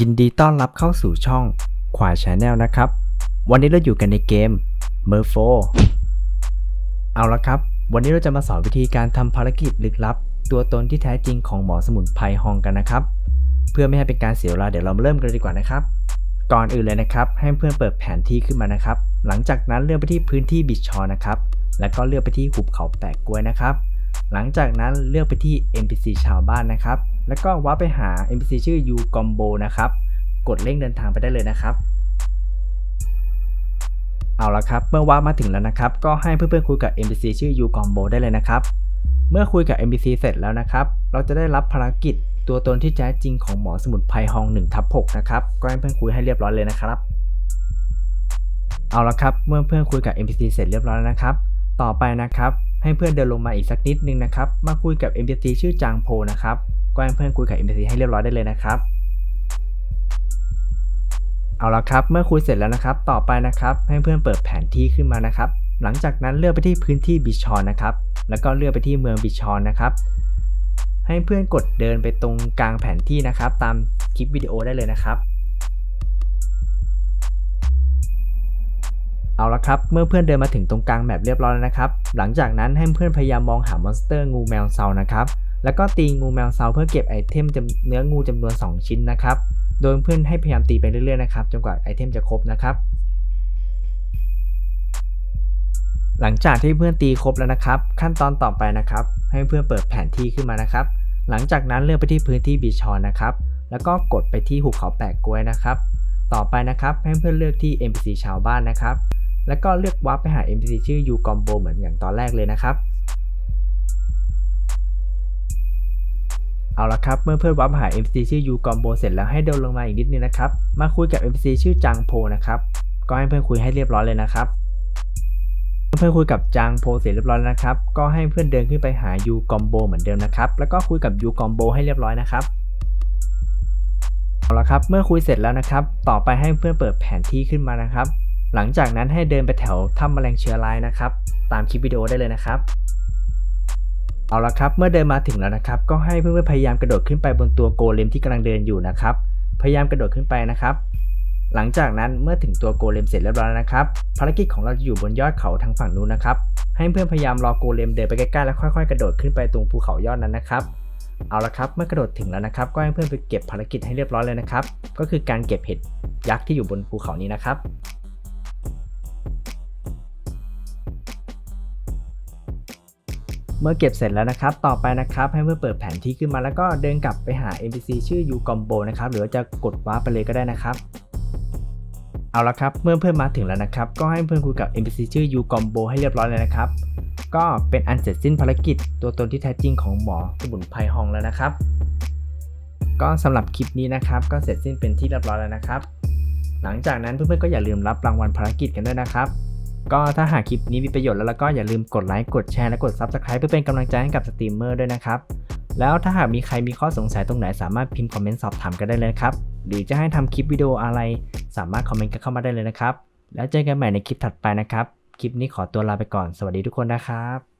ยินดีต้อนรับเข้าสู่ช่องขวายชาแนลนะครับ วันนี้เราอยู่กันในเกม m e r f o เอาละครับ วันนี้เราจะมาสอนวิธีการทำภารกิจลึกลับ ตัวตนที่แท้จริงของหมอสมุนไพรฮองกันนะครับ เพื่อไม่ให้เป็นการเสียเวลาเดี๋ยวเรามาเริ่มกันเลยดีกว่านะครับ ก่อนอื่นเลยนะครับ ให้เพื่อนเปิดแผนที่ขึ้นมานะครับ หลังจากนั้นเลือกไปที่พื้นที่บิชชอนะครับ แล้วก็เลือกไปที่หุบเขาแปะกล้วยนะครับ หลังจากนั้นเลือกไปที่ NPC ชาวบ้านนะครับ แล้วก็ว้าไปหา NPC ชื่อ U Combo นะครับ กดเร่งเดินทางไปได้เลยนะครับ เอาละครับ เมื่อว้ามาถึงแล้วนะครับ ก็ให้เพื่อนๆคุยกับ NPC ชื่อ U Combo ได้เลยนะครับ เมื่อคุยกับ NPC เสร็จแล้วนะครับ เราจะได้รับภารกิจตัวตนที่แท้จริงของหมอสมุนไพรฮอง1ทับ6นะครับ ก็ให้เพื่อนคุยให้เรียบร้อยเลยนะครับ เอาละครับ เมื่อเพื่อนคุยกับ NPC เสร็จเรียบร้อยแล้วนะครับ ต่อไปนะครับ ให้เพื่อนเดินลงมาอีกสักนิดนึงนะครับ มาคุยกับ NPC ชื่อจางโพนะครับ ก็ให้เพื่อนคุยกับ NPC ให้เรียบร้อยได้เลยนะครับ เอาละครับ เมื่อคุยเสร็จแล้วนะครับ ต่อไปนะครับ ให้เพื่อนเปิดแผนที่ขึ้นมานะครับ หลังจากนั้นเลือกไปที่พื้นที่บิชอนนะครับ แล้วก็เลือกไปที่เมืองบิชอนนะครับ ให้เพื่อนกดเดินไปตรงกลางแผนที่นะครับ ตามคลิปวิดีโอได้เลยนะครับ เอาละครับ เมื่อเพื่อนเดินมาถึงตรงกลางแมปเรียบร้อยแล้วนะครับ หลังจากนั้นให้เพื่อนพยายามมองหามอนสเตอร์งูแมวเซานะครับ แล้วก็ตีงูแมวเซาเพื่อเก็บไอเทมจเนื้องูจำนวน 2 ชิ้นนะครับ โดยเพื่อนให้พยายามตีไปเรื่อยๆนะครับจนกว่าไอเทมจะครบนะครับ หลังจากที่เพื่อนตีครบแล้วนะครับ ขั้นตอนต่อไปนะครับ ให้เพื่อนเปิดแผนที่ขึ้นมานะครับ หลังจากนั้นเลือกไปที่พื้นที่บีชอนนะครับ แล้วก็กดไปที่หุบเขาแปะกล้วยนะครับ ต่อไปนะครับให้เพื่อนเลือกที่ NPC ชาวบ้านนะครับ แล้วก็เลือกวาร์ปไปหา NPC ชื่อ U Combo เหมือนอย่างตอนแรกเลยนะครับ เอาละครับ เมื่อเพื่อนวาร์ปหา NPC ชื่อ U Combo เสร็จแล้วให้เดินลงมาอีกนิดนึงนะครับ มาคุยกับ NPC ชื่อจางโพนะครับ ก็ให้เพื่อนคุยให้เรียบร้อยเลยนะครับ เพื่อนคุยกับจางโพเสร็จเรียบร้อยแล้วนะครับ ก็ให้เพื่อนเดินขึ้นไปหา U Combo เหมือนเดิมนะครับ แล้วก็คุยกับ U Combo ให้เรียบร้อยนะครับเอาละครับ เมื่อคุยเสร็จแล้วนะครับ ต่อไปให้เพื่อนเปิดแผนที่ขึ้นมานะครับ หลังจากนั้นให้เดินไปแถวถ้ำแมลงเชื้อร้ายนะครับ ตามคลิปวิดีโอได้เลยนะครับเอาละครับ เมื่อเดินมาถึงแล้วนะครับ ก็ให้เพื่อนๆพยายามกระโดดขึ้นไปบนตัวโกเลมที่กำลังเดินอยู่นะครับ พยายามกระโดดขึ้นไปนะครับ หลังจากนั้นเมื่อถึงตัวโกเลมเสร็จเรียบร้อยแล้วนะครับ ภารกิจของเราจะอยู่บนยอดเขาทางฝั่งนู้นนะครับ ให้เพื่อนพยายามรอโกเลมเดินไปใกล้ๆแล้วค่อยๆ กระโดดขึ้นไปตรงภูเขายอดนั้นนะครับ เอาละครับ เมื่อกระโดดถึงแล้วนะครับ ก็ให้เพื่อนไปเก็บภารกิจให้เรียบร้อยเลยนะครับ ก็คือการเก็บเห็ดยักษ์ที่อยู่บนภูเขานี้นะครับ เมื่อเก็บเสร็จแล้วนะครับ ต่อไปนะครับให้เพื่อนเปิดแผนที่ขึ้นมาแล้วก็เดินกลับไปหา NPC ชื่อ U Combo นะครับหรือจะกดว้าไปเลยก็ได้นะครับเอาละครับเมื่อเพื่อนมาถึงแล้วนะครับ ก็ให้เพื่อนคุยกับ NPC ชื่อ U Combo ให้เรียบร้อยเลยนะครับ ก็เป็นอันเสร็จสิ้นภารกิจ ตัวตนที่แท้จริงของหมอสมุนไพรฮองแล้วนะครับ ก็สำหรับคลิปนี้นะครับ ก็เสร็จสิ้นเป็นที่เรียบร้อยแล้วนะครับ หลังจากนั้นเพื่อนๆก็อย่าลืมรับรางวัลภารกิจกันด้วยนะครับ ก็ถ้าหากคลิปนี้มีประโยชน์แล้วก็อย่าลืมกดไลค์กดแชร์และกด Subscribe เพื่อเป็นกำลังใจให้กับสตรีมเมอร์ด้วยนะครับ แล้วถ้าหากมีใครมีข้อสงสัยตรงไหนสามารถพิมพ์คอมเมนต์สอบถามกันได้เลยครับ หรือจะให้ทำคลิปวิดีโออะไร สามารถคอมเมนต์กันเข้ามาได้เลยนะครับ แล้วเจอกันใหม่ในคลิปถัดไปนะครับ คลิปนี้ขอตัวลาไปก่อน สวัสดีทุกคนนะครับ